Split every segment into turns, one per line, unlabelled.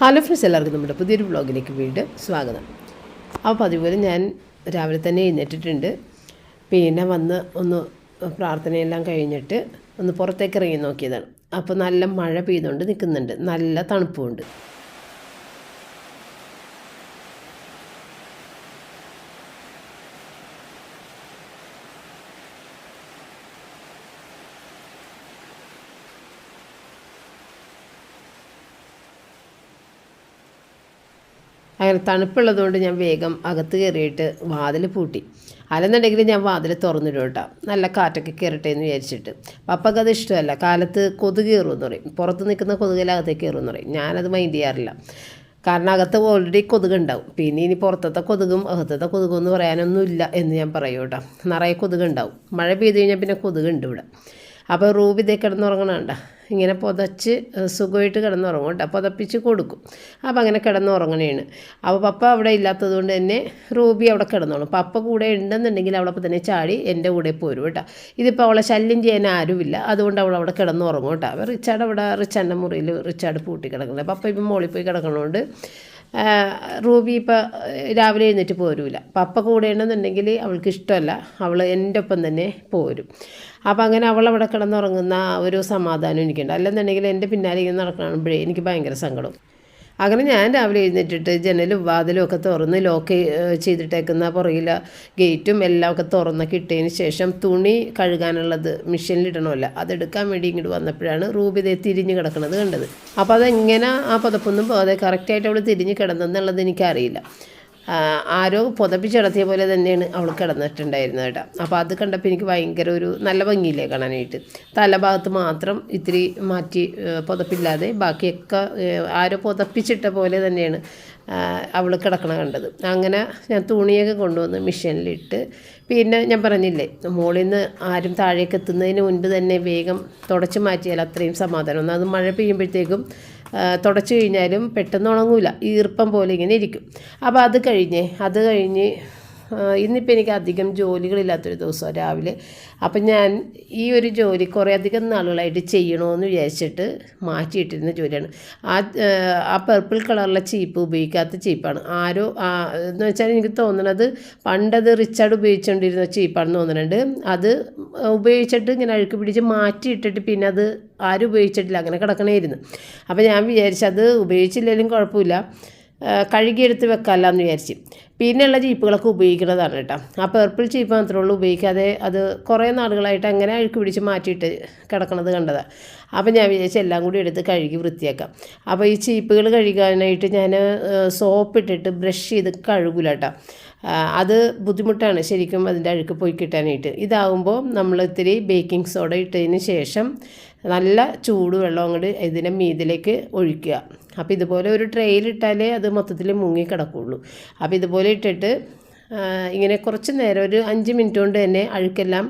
Hello friends എല്ലാവർക്കും നമ്മുടെ പുതിയൊരു വ്ളോഗിലേക്ക് വീണ്ടും സ്വാഗതം. അപ്പോൾ അതുപോലെ ഞാൻ രാവിലെ തന്നെ എഴുന്നേറ്റിട്ടുണ്ട്. പിന്നെ വന്ന് ഒന്ന് പ്രാർത്ഥനയെല്ലാം കഴിഞ്ഞിട്ട് ഒന്ന് പുറത്തേക്ക് ഇറങ്ങി നോക്കിയതാണ്. അപ്പോൾ നല്ല മഴ പെയ്തുകൊണ്ട് നിൽക്കുന്നുണ്ട്. നല്ല തണുപ്പുമുണ്ട്. അങ്ങനെ തണുപ്പുള്ളതുകൊണ്ട് ഞാൻ വേഗം അകത്ത് കയറിയിട്ട് വാതിൽ പൂട്ടി. അല്ലെന്നുണ്ടെങ്കിൽ ഞാൻ വാതിൽ തുറന്നിടും കേട്ടോ. നല്ല കാറ്റൊക്കെ കയറട്ടെ എന്ന് വിചാരിച്ചിട്ട്. പപ്പക്ക് അത് ഇഷ്ടമല്ല. കാലത്ത് കൊതുക് കയറുമെന്ന് പറയും. പുറത്ത് നിൽക്കുന്ന കൊതുകെല്ലാം അകത്തേക്ക് കയറുമെന്ന് പറയും. ഞാനത് മൈൻഡ് ചെയ്യാറില്ല. കാരണം അകത്ത് ഓൾറെഡി കൊതുക് ഉണ്ടാവും. പിന്നെ ഇനി പുറത്തത്തെ കൊതുകും അകത്തത്തെ കൊതുകും എന്ന് പറയാനൊന്നുമില്ല എന്ന് ഞാൻ പറയും കേട്ടോ. നിറയെ കൊതുക് ഉണ്ടാവും. മഴ പെയ്ത് കഴിഞ്ഞാൽ പിന്നെ കൊതുക് ഉണ്ട് ഇവിടെ. അപ്പോൾ റൂബി ഇതേ കിടന്നുറങ്ങണണ്ട ഇങ്ങനെ പുതച്ച് സുഖമായിട്ട് കിടന്നുറങ്ങും കേട്ടോ. പുതപ്പിച്ച് കൊടുക്കും. അപ്പോൾ അങ്ങനെ കിടന്നുറങ്ങണേണ്. അപ്പോൾ പപ്പ അവിടെ ഇല്ലാത്തത് കൊണ്ട് തന്നെ റൂബി അവിടെ കിടന്നോളും. പപ്പ കൂടെ ഉണ്ടെന്നുണ്ടെങ്കിൽ അവളപ്പോൾ തന്നെ ചാടി എന്റെ കൂടെ പോരും കേട്ടോ. ഇതിപ്പോൾ അവളെ ശല്യം ചെയ്യാൻ ആരുമില്ല. അതുകൊണ്ട് അവൾ അവിടെ കിടന്നുറങ്ങും കേട്ടോ. അപ്പോൾ റിച്ചാർഡ് അവിടെ റിച്ചാന്റെ മുറിയിൽ റിച്ചാർഡ് പൂട്ടി കിടക്കുന്നത് പപ്പ ഇപ്പം മോളിൽ പോയി കിടക്കണോണ്ട് റൂബി ഇപ്പോൾ രാവിലെ എഴുന്നേറ്റ് പോരൂല. പപ്പ കൂടെ ഉണ്ടെന്നുണ്ടെങ്കിൽ അവൾക്ക് ഇഷ്ടമല്ല. അവൾ എന്റെ ഒപ്പം തന്നെ പോരും. അപ്പോൾ അങ്ങനെ അവൾ അവിടെ കിടന്നുറങ്ങുന്ന ഒരു സമാധാനം എനിക്കുണ്ട്. അല്ലെന്നുണ്ടെങ്കിൽ എന്റെ പിന്നാലെ ഇങ്ങനെ നടക്കണമ്പോഴേ എനിക്ക് ഭയങ്കര സങ്കടം. അങ്ങനെ ഞാൻ രാവിലെ എഴുന്നേറ്റിട്ട് ജനലും വാതിലും ഒക്കെ തുറന്ന് ലോക്ക് ചെയ്തിട്ടേക്കുന്ന പുറകിലെ ഗേറ്റും എല്ലാം ഒക്കെ തുറന്നൊക്കെ ഇട്ടതിന് ശേഷം തുണി കഴുകാനുള്ളത് മെഷീനിലിടണമല്ല അതെടുക്കാൻ വേണ്ടി ഇങ്ങോട്ട് വന്നപ്പോഴാണ് റൂബി തിരിഞ്ഞ് കിടക്കുന്നത് കണ്ടത്. അപ്പോൾ അതെങ്ങനെ ആ പുതപ്പൊന്നും പോകാതെ കറക്റ്റായിട്ട് അവൾ തിരിഞ്ഞ് കിടന്നെന്നുള്ളത് എനിക്കറിയില്ല. ആരോ പുതപ്പിച്ചിടത്തിയ പോലെ തന്നെയാണ് അവൾ കിടന്നിട്ടുണ്ടായിരുന്നത് കേട്ടോ. അപ്പോൾ അത് കണ്ടപ്പോൾ എനിക്ക് ഭയങ്കര ഒരു നല്ല ഭംഗിയില്ലേ കാണാനായിട്ട്. തലഭാഗത്ത് മാത്രം ഇത്തിരി മാറ്റി പുതപ്പില്ലാതെ ബാക്കിയൊക്കെ ആരോ പുതപ്പിച്ചിട്ട പോലെ തന്നെയാണ് അവൾ കിടക്കണ കണ്ടത്. അങ്ങനെ ഞാൻ തുണിയൊക്കെ കൊണ്ടുവന്ന് മെഷീനിലിട്ട് പിന്നെ ഞാൻ പറഞ്ഞില്ലേ മുകളിൽ നിന്ന് ആരും താഴേക്ക് എത്തുന്നതിന് മുൻപ് തന്നെ വേഗം തുടച്ച് മാറ്റിയാൽ അത്രയും സമാധാനം. അത് മഴ പെയ്യുമ്പോഴത്തേക്കും തുടച്ച് കഴിഞ്ഞാലും പെട്ടെന്ന് ഉണങ്ങൂല. ഈർപ്പം പോലെ ഇങ്ങനെ ഇരിക്കും. അപ്പോൾ അത് കഴിഞ്ഞ് അത് കഴിഞ്ഞ് ഇന്നിപ്പോൾ എനിക്ക് അധികം ജോലികളില്ലാത്തൊരു ദിവസമാണ് രാവിലെ. അപ്പം ഞാൻ ഈ ഒരു ജോലി കുറേ അധികം നാളുകളായിട്ട് ചെയ്യണമെന്ന് വിചാരിച്ചിട്ട് മാറ്റിയിട്ടിരുന്ന ജോലിയാണ്. ആ ആ, പർപ്പിൾ കളറിലെ ചീപ്പ് ഉപയോഗിക്കാത്ത ചീപ്പാണ് ആരോ എന്ന് വെച്ചാൽ എനിക്ക് തോന്നണത് പണ്ടത് റിച്ചാർഡ് ഉപയോഗിച്ചുകൊണ്ടിരുന്ന ചീപ്പാണെന്ന് തോന്നുന്നുണ്ട് അത് ഉപയോഗിച്ചിട്ട് ഇങ്ങനെ അഴുക്ക് പിടിച്ച് മാറ്റിയിട്ടിട്ട് പിന്നെ അത് ആരും ഉപയോഗിച്ചിട്ടില്ല. അങ്ങനെ കിടക്കണമായിരുന്നു അപ്പോൾ ഞാൻ വിചാരിച്ചത് ഉപയോഗിച്ചില്ലെങ്കിലും കുഴപ്പമില്ല. കഴുകിയെടുത്ത് വെക്കാമല്ലോ എന്ന് വിചാരിച്ച്. പിന്നെയുള്ള ചീപ്പുകളൊക്കെ ഉപയോഗിക്കുന്നതാണ് കേട്ടോ. ആ പേർപ്പിൾ ചീപ്പ് മാത്രമേ ഉള്ളൂ. ഉപയോഗിക്കാതെ അത് കുറേ നാളുകളായിട്ട് അങ്ങനെ അഴുക്ക് പിടിച്ച് മാറ്റിയിട്ട് കിടക്കണത് കണ്ടതാണ് അപ്പോൾ ഞാൻ വിചാരിച്ചു എല്ലാം കൂടി എടുത്ത് കഴുകി വൃത്തിയാക്കാം. അപ്പോൾ ഈ ചീപ്പുകൾ കഴുകാനായിട്ട് ഞാൻ സോപ്പ് ഇട്ടിട്ട് ബ്രഷ് ചെയ്ത് കഴുകൂല കേട്ടോ. അത് ബുദ്ധിമുട്ടാണ് ശരിക്കും അതിന്റെ അഴുക്ക് പോയി കിട്ടാനായിട്ട്. ഇതാകുമ്പോൾ നമ്മൾ ഇത്തിരി ബേക്കിംഗ് സോഡ ഇട്ടതിന് ശേഷം നല്ല ചൂടുവെള്ളം അങ്ങോട്ട് ഇതിന്റെ മീതിലേക്ക് ഒഴിക്കുക. അപ്പോൾ ഇതുപോലെ ഒരു ട്രെയിലിട്ടാലേ അത് മൊത്തത്തിൽ മുങ്ങി കിടക്കുള്ളൂ. അപ്പോൾ ഇതുപോലെ ഇട്ടിട്ട് ഇങ്ങനെ കുറച്ച് നേരം ഒരു അഞ്ച് മിനിറ്റ് കൊണ്ട് തന്നെ അഴുക്കെല്ലാം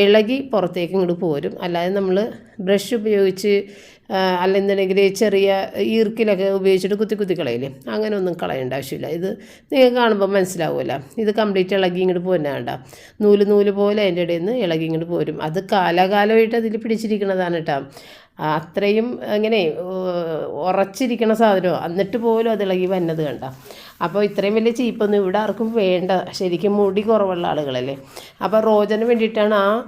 ഇളകി പുറത്തേക്ക് ഇങ്ങോട്ട് പോരും. അല്ലാതെ നമ്മൾ ബ്രഷ് ഉപയോഗിച്ച് അല്ലെന്നുണ്ടെങ്കിൽ ചെറിയ ഈർക്കിലൊക്കെ ഉപയോഗിച്ചിട്ട് കുത്തി കുത്തി കളയില്ലേ? അങ്ങനെ ഒന്നും കളയേണ്ട ആവശ്യമില്ല. ഇത് നിങ്ങൾക്ക് കാണുമ്പോൾ മനസ്സിലാവുമല്ലോ. ഇത് കംപ്ലീറ്റ് ഇളകി ഇങ്ങോട്ട് പോരുന്നതാണ്ട നൂൽ നൂൽ പോലെ അതിന്റെ ഇടയിൽ നിന്ന് ഇളകി ഇങ്ങോട്ട് പോരും. അത് കാലാകാലമായിട്ട് അതിൽ പിടിച്ചിരിക്കുന്നതാണ് കേട്ടോ. അത്രയും അങ്ങനെ ഉറച്ചിരിക്കണ സാധനമോ. എന്നിട്ട് പോലും അത് ഇളകി വന്നത് കണ്ട. അപ്പോൾ ഇത്രയും വലിയ ചീപ്പൊന്നും ഇവിടെ ആർക്കും വേണ്ട. ശരിക്കും മുടി കുറവുള്ള ആളുകളല്ലേ. അപ്പോൾ റോജന് വേണ്ടിയിട്ടാണ് ആ,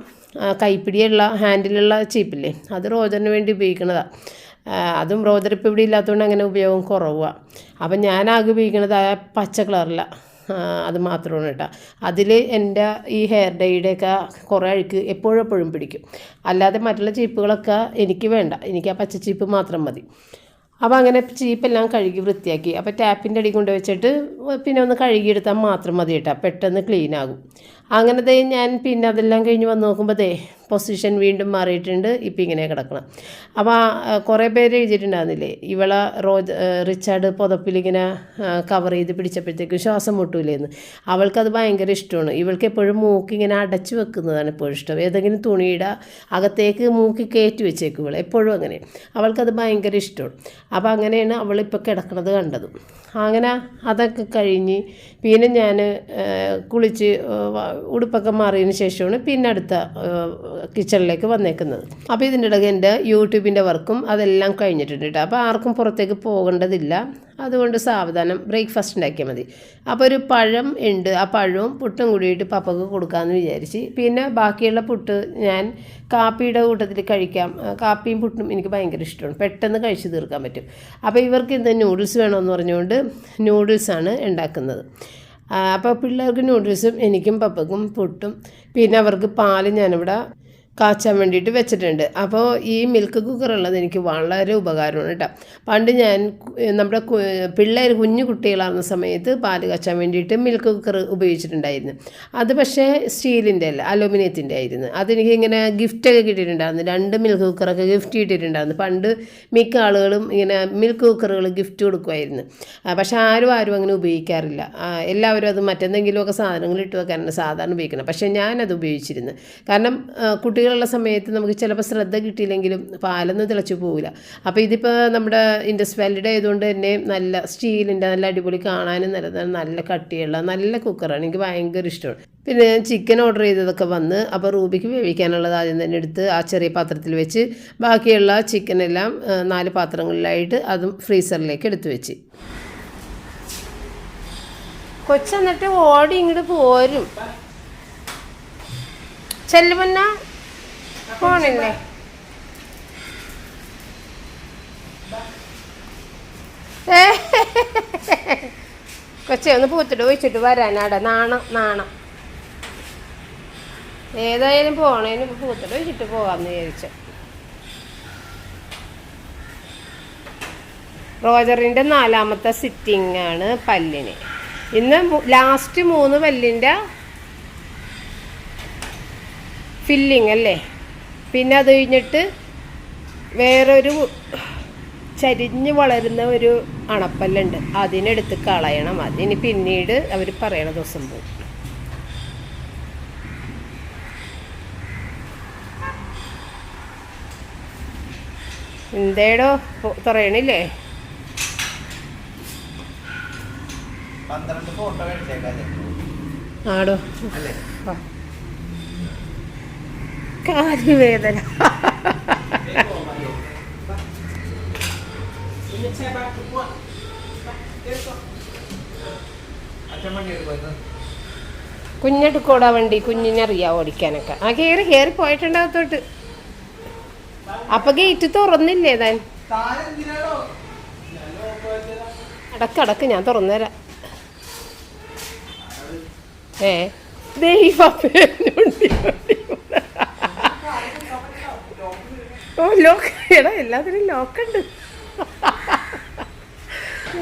കൈപ്പിടിയുള്ള ഹാൻഡിലുള്ള ചീപ്പില്ലേ? അത് റോജറിന് വേണ്ടി ഉപയോഗിക്കുന്നതാണ് അതും റോജർ ഇപ്പോൾ ഇവിടെ ഇല്ലാത്തതുകൊണ്ട് അങ്ങനെ ഉപയോഗം കുറവാണ് അപ്പം ഞാനാകെ ഉപയോഗിക്കുന്നത് ആ പച്ച കളറില. അത് മാത്രമാണ് കേട്ടോ. അതിൽ എന്റെ ഈ ഹെയർ ഡൈയുടെയൊക്കെ കുറേ അഴുക്ക് എപ്പോഴും പിടിക്കും. അല്ലാതെ മറ്റുള്ള ചീപ്പുകളൊക്കെ എനിക്ക് വേണ്ട. എനിക്ക് ആ പച്ച ചീപ്പ് മാത്രം മതി. അപ്പോൾ അങ്ങനെ ചീപ്പെല്ലാം കഴുകി വൃത്തിയാക്കി. അപ്പോൾ ടാപ്പിന്റെ അടി കൊണ്ട് വെച്ചിട്ട് പിന്നെ ഒന്ന് കഴുകിയെടുത്താൽ മാത്രം മതി കേട്ടോ. പെട്ടെന്ന് ക്ലീൻ ആകും അങ്ങനെ ദേ ഞാൻ പിന്നെ അതെല്ലാം കഴിഞ്ഞ് വന്ന് നോക്കുമ്പോഴത്തേ പൊസിഷൻ വീണ്ടും മാറിയിട്ടുണ്ട്. ഇപ്പം ഇങ്ങനെ കിടക്കണം. അപ്പോൾ കുറേ പേര് എഴുതിയിട്ടുണ്ടായിരുന്നില്ലേ? ഇവളെ റോജ് റിച്ചാർഡ് പുതപ്പിലിങ്ങനെ കവർ ചെയ്ത് പിടിച്ചപ്പോഴത്തേക്കും ശ്വാസം മുട്ടൂലേന്ന്. അവൾക്കത് ഭയങ്കര ഇഷ്ടമാണ്. ഇവൾക്ക് എപ്പോഴും മൂക്കിങ്ങനെ അടച്ചു വെക്കുന്നതാണ് എപ്പോഴും ഇഷ്ടം. ഏതെങ്കിലും തുണിയുടെ അകത്തേക്ക് മൂക്കി കയറ്റി വെച്ചേക്കും ഇവൾ എപ്പോഴും അങ്ങനെ. അവൾക്കത് ഭയങ്കര ഇഷ്ടമാണ്. അപ്പോൾ അങ്ങനെയാണ് അവളിപ്പോൾ കിടക്കണത് കണ്ടത്. അങ്ങനെ അതൊക്കെ കഴിഞ്ഞ് പിന്നെ ഞാൻ കുളിച്ച് ഉടുപ്പൊക്കെ മാറിയതിന് ശേഷമാണ് പിന്നെ അടുത്ത കിച്ചണിലേക്ക് വന്നേക്കുന്നത്. അപ്പോൾ ഇതിന്റെ ഇടയ്ക്ക് എന്റെ യൂട്യൂബിന്റെ വർക്കും അതെല്ലാം കഴിഞ്ഞിട്ടുണ്ട് കേട്ടോ. അപ്പോൾ ആർക്കും പുറത്തേക്ക് പോകേണ്ടതില്ല. അതുകൊണ്ട് സാവധാനം ബ്രേക്ക്ഫാസ്റ്റ് ഉണ്ടാക്കിയാൽ മതി. അപ്പോൾ ഒരു പഴം ഉണ്ട്. ആ പഴവും പുട്ടും കൂടിയിട്ട് പപ്പക്ക് കൊടുക്കാമെന്ന് വിചാരിച്ച്. പിന്നെ ബാക്കിയുള്ള പുട്ട് ഞാൻ കാപ്പിയുടെ കൂട്ടത്തിൽ കഴിക്കാം. കാപ്പിയും പുട്ടും എനിക്ക് ഭയങ്കര ഇഷ്ടമാണ്. പെട്ടെന്ന് കഴിച്ച് തീർക്കാൻ പറ്റും. അപ്പോൾ ഇവർക്ക് ഇന്ന് നൂഡിൽസ് വേണമെന്ന് പറഞ്ഞുകൊണ്ട് നൂഡിൽസാണ് ഉണ്ടാക്കുന്നത്. അപ്പോൾ പിള്ളേർക്ക് നൂഡിൽസും എനിക്കും പപ്പക്കും പുട്ടും. പിന്നെ അവർക്ക് പാൽ ഞാനിവിടെ കാച്ചാൻ വേണ്ടിയിട്ട് വെച്ചിട്ടുണ്ട്. അപ്പോൾ ഈ മിൽക്ക് കുക്കർ ഉള്ളത് എനിക്ക് വളരെ ഉപകാരമാണ് കേട്ടോ പണ്ട് ഞാൻ നമ്മുടെ പിള്ളേർ കുഞ്ഞു കുട്ടികളാകുന്ന സമയത്ത് പാൽ കാച്ചാൻ വേണ്ടിയിട്ട് മിൽക്ക് കുക്കർ ഉപയോഗിച്ചിട്ടുണ്ടായിരുന്നു. അത് പക്ഷേ സ്റ്റീലിന്റെ അല്ല അലുമിനിയത്തിന്റെ ആയിരുന്നു. അതെനിക്ക് ഇങ്ങനെ ഗിഫ്റ്റൊക്കെ കിട്ടിയിട്ടുണ്ടായിരുന്നു. രണ്ട് മിൽക്ക് കുക്കറൊക്കെ ഗിഫ്റ്റ് കിട്ടിയിട്ടുണ്ടായിരുന്നു. പണ്ട് മിക്ക ആളുകളും ഇങ്ങനെ മിൽക്ക് കുക്കറുകൾ ഗിഫ്റ്റ് കൊടുക്കുമായിരുന്നു. പക്ഷേ ആരും ആരും അങ്ങനെ ഉപയോഗിക്കാറില്ല. എല്ലാവരും അത് മറ്റെന്തെങ്കിലുമൊക്കെ സാധനങ്ങൾ ഇട്ട് വെക്കാനാണ് സാധാരണ ഉപയോഗിക്കുന്നത്. പക്ഷേ ഞാനത് ഉപയോഗിച്ചിരുന്നു. കാരണം ആ, കുട്ടികളുള്ള സമയത്ത് നമുക്ക് ചിലപ്പോൾ ശ്രദ്ധ കിട്ടിയില്ലെങ്കിലും പാലൊന്നും തിളച്ചു പോവില്ല. അപ്പോൾ ഇതിപ്പോൾ നമ്മുടെ ഇൻഡസ് വാലിഡ് ആയതുകൊണ്ട് തന്നെ നല്ല സ്റ്റീലിന്റെ നല്ല അടിപൊളി കാണാനും നല്ലതാണ്. നല്ല കട്ടിയുള്ള നല്ല കുക്കറാണ് എനിക്ക് ഭയങ്കര ഇഷ്ടമാണ്. പിന്നെ ഞാൻ ചിക്കൻ ഓർഡർ ചെയ്തതൊക്കെ വന്ന് അപ്പോൾ റൂബിക്ക് വേവിക്കാനുള്ളത് ആദ്യം തന്നെ എടുത്ത് ആ ചെറിയ പാത്രത്തിൽ വെച്ച് ബാക്കിയുള്ള ചിക്കനെല്ലാം നാല് പാത്രങ്ങളിലായിട്ട് അതും ഫ്രീസറിലേക്ക് എടുത്തു വെച്ച്. കൊച്ചെന്നിട്ട് ഓടി ഇങ്ങോട്ട് പോരും. ചെല്ലുമന്ന? പോണില്ലേ കൊച്ചേ ഒന്ന് പൂത്തിട്ട് ഒഴിച്ചിട്ട് വരാനാടാ. നാണം നാണം. ഏതായാലും പോണേന് പൂത്തിട്ട് ഒഴിച്ചിട്ട് പോവാന്ന് വിചാരിച്ചു. റോജറിന്റെ നാലാമത്തെ സിറ്റിംഗ് ആണ് പല്ലിന്. ഇന്ന് ലാസ്റ്റ് മൂന്ന് പല്ലിന്റെ ഫില്ലിംഗ് അല്ലേ? പിന്നെ അത് കഴിഞ്ഞിട്ട് വേറൊരു ചരിഞ്ഞ് വളരുന്ന ഒരു അണപ്പല്ലുണ്ട്. അതിനെടുത്ത് കളയണം. അതിന് പിന്നീട് അവർ പറയണ ദിവസം പോകും എന്തേടോ തുറയണില്ലേ ആടോ.
അല്ലേ? എടുക്കുമായിരുന്നു
കുഞ്ഞെടുക്കോടാ വണ്ടി കുഞ്ഞിനറിയാം ഓടിക്കാനൊക്കെ. ആ കയറി കയറി പോയിട്ടുണ്ടാകത്തോട്ട് അപ്പൊ ഗേറ്റ് തുറന്നില്ലേ താൻ? അടക്കടക്ക് ഞാൻ തുറന്നുതരാം ഏ? ദൈവം ഓ ലോക്ക് എടാ എല്ലാത്തിനും ലോക്കുണ്ട്